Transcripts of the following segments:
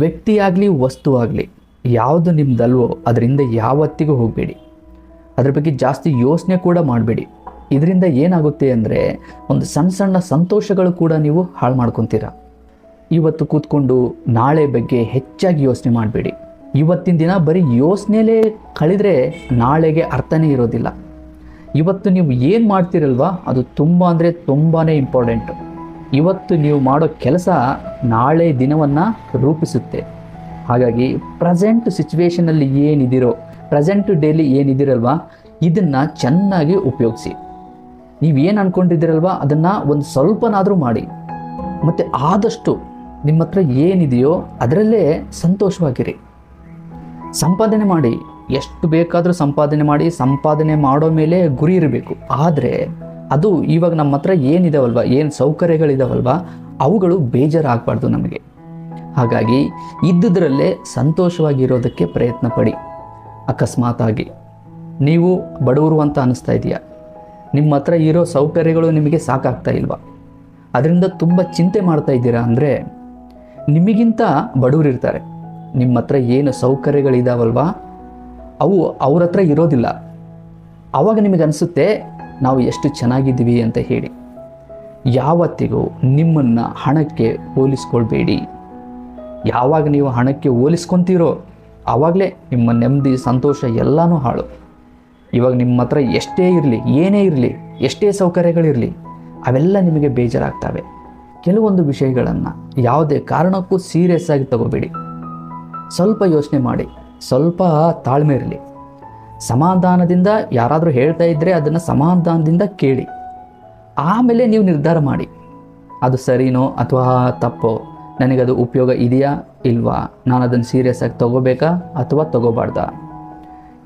ವ್ಯಕ್ತಿಯಾಗಲಿ ವಸ್ತು ಆಗಲಿ ಯಾವುದು ನಿಮ್ಮದಲ್ವೋ ಅದರಿಂದ ಯಾವತ್ತಿಗೂ ಹೋಗಬೇಡಿ. ಅದ್ರ ಬಗ್ಗೆ ಜಾಸ್ತಿ ಯೋಚನೆ ಕೂಡ ಮಾಡಬೇಡಿ. ಇದರಿಂದ ಏನಾಗುತ್ತೆ ಅಂದರೆ ಒಂದು ಸಣ್ಣ ಸಣ್ಣ ಸಂತೋಷಗಳು ಕೂಡ ನೀವು ಹಾಳು ಮಾಡ್ಕೊತೀರ. ಇವತ್ತು ಕೂತ್ಕೊಂಡು ನಾಳೆ ಬಗ್ಗೆ ಹೆಚ್ಚಾಗಿ ಯೋಚನೆ ಮಾಡಬೇಡಿ. ಇವತ್ತಿನ ದಿನ ಬರೀ ಯೋಚನೆಲೇ ಕಳೆದರೆ ನಾಳೆಗೆ ಅರ್ಥನೇ ಇರೋದಿಲ್ಲ. ಇವತ್ತು ನೀವು ಏನು ಮಾಡ್ತೀರಲ್ವಾ, ಅದು ತುಂಬ ಅಂದರೆ ತುಂಬಾ ಇಂಪಾರ್ಟೆಂಟು ಇವತ್ತು ನೀವು ಮಾಡೋ ಕೆಲಸ ನಾಳೆ ದಿನವನ್ನು ರೂಪಿಸುತ್ತೆ. ಹಾಗಾಗಿ ಪ್ರೆಸೆಂಟ್ ಸಿಚುವೇಷನಲ್ಲಿ ಏನಿದಿರೋ ಪ್ರೆಸೆಂಟ್ ಡೇಲಿ ಏನಿದಿರಲ್ವಾ, ಇದನ್ನು ಚೆನ್ನಾಗಿ ಉಪಯೋಗಿಸಿ. ನೀವೇನು ಅಂದ್ಕೊಂಡಿದ್ದೀರಲ್ವ ಅದನ್ನು ಒಂದು ಸ್ವಲ್ಪನಾದರೂ ಮಾಡಿ. ಮತ್ತು ಆದಷ್ಟು ನಿಮ್ಮ ಹತ್ರ ಏನಿದೆಯೋ ಅದರಲ್ಲೇ ಸಂತೋಷವಾಗಿರಿ. ಸಂಪಾದನೆ ಮಾಡಿ, ಎಷ್ಟು ಬೇಕಾದರೂ ಸಂಪಾದನೆ ಮಾಡಿ, ಸಂಪಾದನೆ ಮಾಡೋ ಮೇಲೆ ಗುರಿ ಇರಬೇಕು. ಆದರೆ ಅದು ಇವಾಗ ನಮ್ಮ ಹತ್ರ ಏನಿದಾವಲ್ವ? ಏನು ಸೌಕರ್ಯಗಳಿದಾವಲ್ವ? ಅವುಗಳು ಬೇಜಾರಾಗಬಾರ್ದು ನಮಗೆ. ಹಾಗಾಗಿ ಇದ್ದುದರಲ್ಲೇ ಸಂತೋಷವಾಗಿರೋದಕ್ಕೆ ಪ್ರಯತ್ನ ಪಡಿ. ಅಕಸ್ಮಾತಾಗಿ. ನೀವು ಬಡವರು ಅಂತ ಅನ್ನಿಸ್ತಾ ಇದೆಯಾ? ನಿಮ್ಮ ಹತ್ರ ಇರೋ ಸೌಕರ್ಯಗಳು ನಿಮಗೆ ಸಾಕಾಗ್ತಾ ಇಲ್ವಾ? ಅದರಿಂದ ತುಂಬ ಚಿಂತೆ ಮಾಡ್ತಾ ಇದ್ದೀರಾ ಅಂದರೆ, ನಿಮಗಿಂತ ಬಡವರು ಇರ್ತಾರೆ. ನಿಮ್ಮ ಹತ್ರ ಏನು ಸೌಕರ್ಯಗಳಿದಾವಲ್ವಾ? ಅವು ಅವ್ರ ಹತ್ರ ಇರೋದಿಲ್ಲ. ಆವಾಗ ನಿಮಗೆ ಅನಿಸುತ್ತೆ ನಾವು ಎಷ್ಟು ಚೆನ್ನಾಗಿದ್ದೀವಿ ಅಂತ ಹೇಳಿ. ಯಾವತ್ತಿಗೂ ನಿಮ್ಮನ್ನು ಹಣಕ್ಕೆ ಹೋಲಿಸ್ಕೊಳ್ಬೇಡಿ. ಯಾವಾಗ ನೀವು ಹಣಕ್ಕೆ ಹೋಲಿಸ್ಕೊತೀರೋ ಆವಾಗಲೇ ನಿಮ್ಮ ನೆಮ್ಮದಿ, ಸಂತೋಷ ಎಲ್ಲನೂ ಹಾಳು. ಇವಾಗ ನಿಮ್ಮ ಹತ್ರ ಎಷ್ಟೇ ಇರಲಿ, ಏನೇ ಇರಲಿ, ಎಷ್ಟೇ ಸೌಕರ್ಯಗಳಿರಲಿ, ಅವೆಲ್ಲ ನಿಮಗೆ ಬೇಜಾರಾಗ್ತವೆ. ಕೆಲವೊಂದು ವಿಷಯಗಳನ್ನು ಯಾವುದೇ ಕಾರಣಕ್ಕೂ ಸೀರಿಯಸ್ ಆಗಿ ತಗೋಬೇಡಿ. ಸ್ವಲ್ಪ ಯೋಚನೆ ಮಾಡಿ, ಸ್ವಲ್ಪ ತಾಳ್ಮೆ ಇರಲಿ. ಸಮಾಧಾನದಿಂದ ಯಾರಾದರೂ ಹೇಳ್ತಾ ಇದ್ದರೆ ಅದನ್ನು ಸಮಾಧಾನದಿಂದ ಕೇಳಿ. ಆಮೇಲೆ ನೀವು ನಿರ್ಧಾರ ಮಾಡಿ. ಅದು ಸರಿನೋ ಅಥವಾ ತಪ್ಪೋ? ನನಗದು ಉಪಯೋಗ ಇದೆಯಾ ಇಲ್ವಾ? ನಾನು ಅದನ್ನು ಸೀರಿಯಸ್ ಆಗಿ ತಗೋಬೇಕಾ ಅಥವಾ ತಗೋಬಾರ್ದಾ?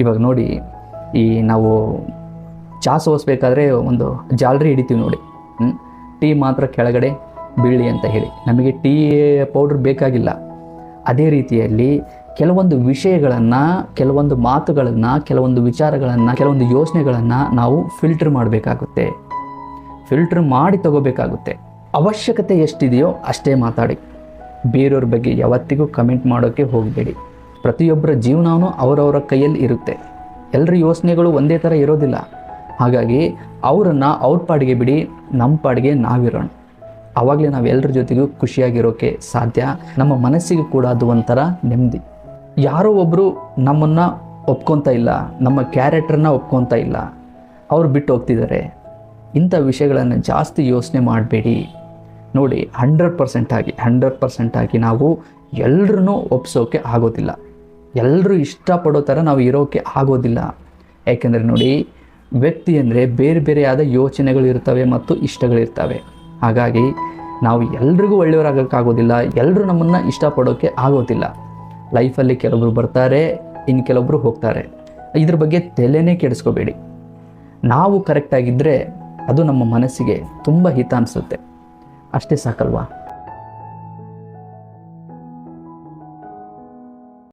ಇವಾಗ ನೋಡಿ, ಈ ನಾವು ಚಾ ಸೋಸ್ಬೇಕಾದ್ರೆ ಒಂದು ಜಾಲರಿ ಹಿಡಿತೀವಿ ನೋಡಿ? ಟೀ ಮಾತ್ರ ಕೆಳಗಡೆ ಬೀಳಿ ಅಂತ ಹೇಳಿ. ನಮಗೆ ಟೀ ಪೌಡ್ರ್ ಬೇಕಾಗಿಲ್ಲ. ಅದೇ ರೀತಿಯಲ್ಲಿ ಕೆಲವೊಂದು ವಿಷಯಗಳನ್ನು, ಕೆಲವೊಂದು ಮಾತುಗಳನ್ನು, ಕೆಲವೊಂದು ವಿಚಾರಗಳನ್ನು, ಕೆಲವೊಂದು ಯೋಚನೆಗಳನ್ನು ನಾವು ಫಿಲ್ಟರ್ ಮಾಡಬೇಕಾಗುತ್ತೆ. ಫಿಲ್ಟರ್ ಮಾಡಿ ತಗೋಬೇಕಾಗುತ್ತೆ. ಅವಶ್ಯಕತೆ ಎಷ್ಟಿದೆಯೋ ಅಷ್ಟೇ ಮಾತಾಡಿ. ಬೇರೆಯವ್ರ ಬಗ್ಗೆ ಯಾವತ್ತಿಗೂ ಕಮೆಂಟ್ ಮಾಡೋಕ್ಕೆ ಹೋಗಬೇಡಿ. ಪ್ರತಿಯೊಬ್ಬರ ಜೀವನವೂ ಅವರವರ ಕೈಯಲ್ಲಿ ಇರುತ್ತೆ. ಎಲ್ಲರ ಯೋಚನೆಗಳು ಒಂದೇ ಥರ ಇರೋದಿಲ್ಲ. ಹಾಗಾಗಿ ಅವರನ್ನು ಅವ್ರ ಪಾಡಿಗೆ ಬಿಡಿ ನಮ್ಮ ಪಾಡಿಗೆ ನಾವಿರೋಣ. ಆವಾಗಲೇ ನಾವು ಎಲ್ಲರ ಜೊತೆಗೂ ಖುಷಿಯಾಗಿರೋಕ್ಕೆ ಸಾಧ್ಯ. ನಮ್ಮ ಮನಸ್ಸಿಗೆ ಕೂಡ ಅದು ಒಂಥರ ನೆಮ್ಮದಿ. ಯಾರೋ ಒಬ್ಬರು ನಮ್ಮನ್ನು ಒಪ್ಕೊತಾ ಇಲ್ಲ, ನಮ್ಮ ಕ್ಯಾರೆಕ್ಟರ್ನ ಒಪ್ಕೊತಾ ಇಲ್ಲ. ಅವ್ರು ಬಿಟ್ಟು ಹೋಗ್ತಿದ್ದಾರೆ. ಇಂಥ ವಿಷಯಗಳನ್ನು ಜಾಸ್ತಿ ಯೋಚನೆ ಮಾಡಬೇಡಿ. ನೋಡಿ, ಹಂಡ್ರೆಡ್ ಪರ್ಸೆಂಟ್ ಆಗಿ, ಹಂಡ್ರೆಡ್ ಪರ್ಸೆಂಟ್ ಆಗಿ ನಾವು ಎಲ್ಲರನ್ನೂ ಒಪ್ಸೋಕೆ ಆಗೋದಿಲ್ಲ. ಎಲ್ಲರೂ ಇಷ್ಟಪಡೋ ಥರ ನಾವು ಇರೋಕ್ಕೆ ಆಗೋದಿಲ್ಲ. ಯಾಕೆಂದರೆ ನೋಡಿ, ವ್ಯಕ್ತಿ ಅಂದರೆ ಬೇರೆ ಬೇರೆಯಾದ ಯೋಚನೆಗಳು ಇರ್ತವೆ ಮತ್ತು ಇಷ್ಟಗಳಿರ್ತವೆ ಹಾಗಾಗಿ ನಾವು ಎಲ್ರಿಗೂ ಒಳ್ಳೆಯವರಾಗೋಕ್ಕಾಗೋದಿಲ್ಲ ಎಲ್ಲರೂ ನಮ್ಮನ್ನು ಇಷ್ಟಪಡೋಕ್ಕೆ ಆಗೋದಿಲ್ಲ. ಲೈಫಲ್ಲಿ ಕೆಲವೊಬ್ರು ಬರ್ತಾರೆ, ಇನ್ನು ಕೆಲವೊಬ್ರು ಹೋಗ್ತಾರೆ. ಇದ್ರ ಬಗ್ಗೆ ತಲೆನೇ ಕೆಡಿಸ್ಕೋಬೇಡಿ. ನಾವು ಕರೆಕ್ಟಾಗಿದ್ದರೆ ಅದು ನಮ್ಮ ಮನಸ್ಸಿಗೆ ತುಂಬ ಹಿತ ಅನಿಸುತ್ತೆ. ಅಷ್ಟೇ ಸಾಕಲ್ವಾ?